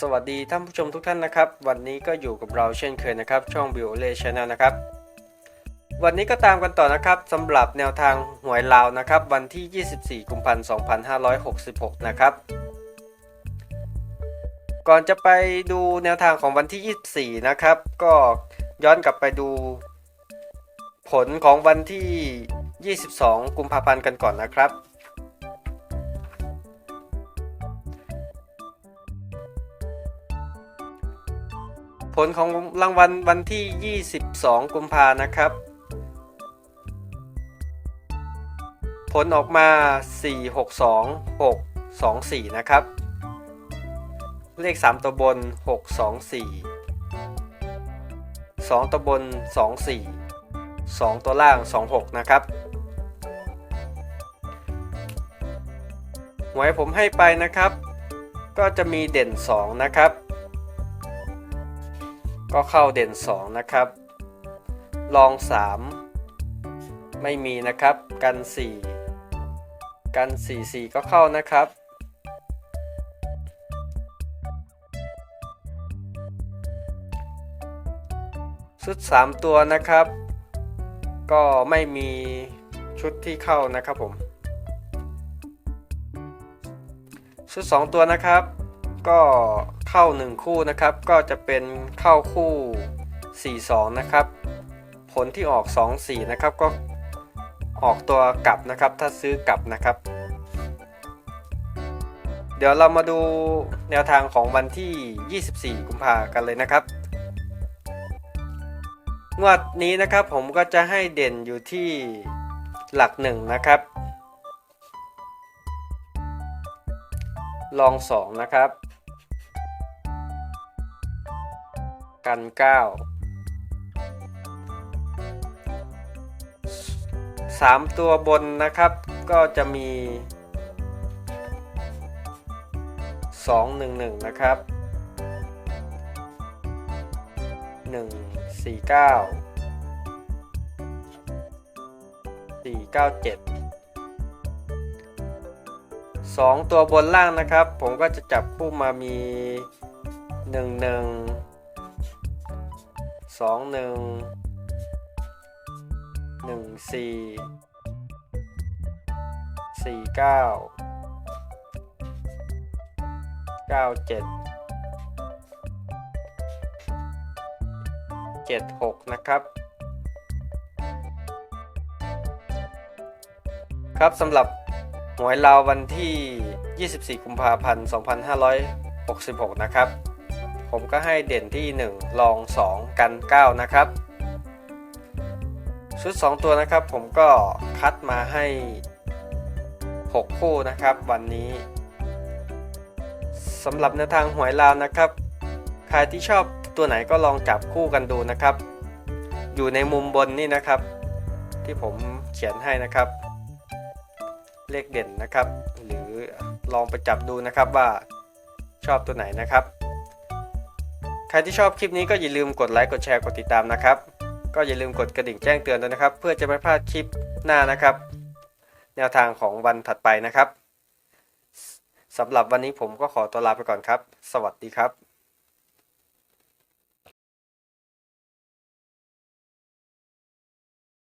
สวัสดีท่านผู้ชมทุกท่านนะครับ วันนี้ก็อยู่กับเราเช่นเคยนะครับ ช่อง b i o l e Channel นะครับ วันนี้ก็ตามกันต่อนะครับสำหรับแนวทางหวยลาวนะครับ วันที่ 24 กุมภาพันธ์2566 นะครับ ก่อนจะไปดูแนวทางของวันที่ 24 นะครับ ก็ย้อนกลับไปดู ผลของวันที่ 22 กุมภาพันธ์กันก่อนนะครับ ผลของรางวัลวันที่ 22 กุมภานะครับ ผลออกมา 4 6 2 6 2 4 นะครับ เลข 3 ตัวบน 6 2 4 2 ตัวบน 2 4 2 ตัวล่าง 2 6 นะครับหวยผมให้ไปนะครับ ก็จะมีเด่น 2 นะครับ ก็เข้าเด่น 2 นะครับ ลอง 3 ไม่มีนะครับ กัน 4 กัน 4 4 ก็เข้านะครับ ชุด 3 ตัวนะครับ ก็ไม่มีชุดที่เข้านะครับผม ชุด 2 ตัวนะครับ ก็ เข้า 1 คู่นะครับ ก็จะเป็นเข้าคู่ 4 2 นะครับ ผลที่ออก 2 4 นะครับก็ออกตัวกลับนะครับ ถ้าซื้อกลับนะครับ เดี๋ยวเรามาดูแนวทางของวันที่ 24 กุมภากันเลยนะครับ งวดนี้นะครับผมก็จะให้เด่นอยู่ที่หลักหนึ่งนะครับ ลองสองนะครับ กันเก้าสามตัวบนนะครับก็จะมีสองหนึ่งหนึ่งนะครับหนึ่งสี่เก้าสี่เก้าเจ็ดสองตัวบนล่างนะครับ ผมก็จะจับคู่มามีหนึ่งหนึ่ง สองหนึ่งหนึ่งสี่สี่เก้าเก้าเจ็ดเจ็ดหกนะครับครับสำหรับหวยลาววันที่ 24 กุมภาพันธ์ 2566 นะครับ ผมก็ให้เด่นที่1ลอง 2 กัน 9 นะครับ ชุด 2 ตัวนะครับ ผมก็คัดมาให้ 6 คู่นะครับ วันนี้สำหรับแนวทางหวยลาวนะครับ ใครที่ชอบตัวไหนก็ลองจับคู่กันดูนะครับ อยู่ในมุมบนนี่นะครับ ที่ผมเขียนให้นะครับ เลขเด่นนะครับ หรือลองไปจับดูนะครับว่าชอบตัวไหนนะครับ ใครที่ชอบคลิปนี้ก็อย่าลืมกดไลค์กดแชร์กดติดตามนะครับ ก็อย่าลืมกดกระดิ่งแจ้งเตือนด้วยนะครับ เพื่อจะไม่พลาดคลิปหน้านะครับ แนวทางของวันถัดไปนะครับสำหรับวันนี้ผมก็ขอตัวลาไปก่อนครับ สวัสดีครับ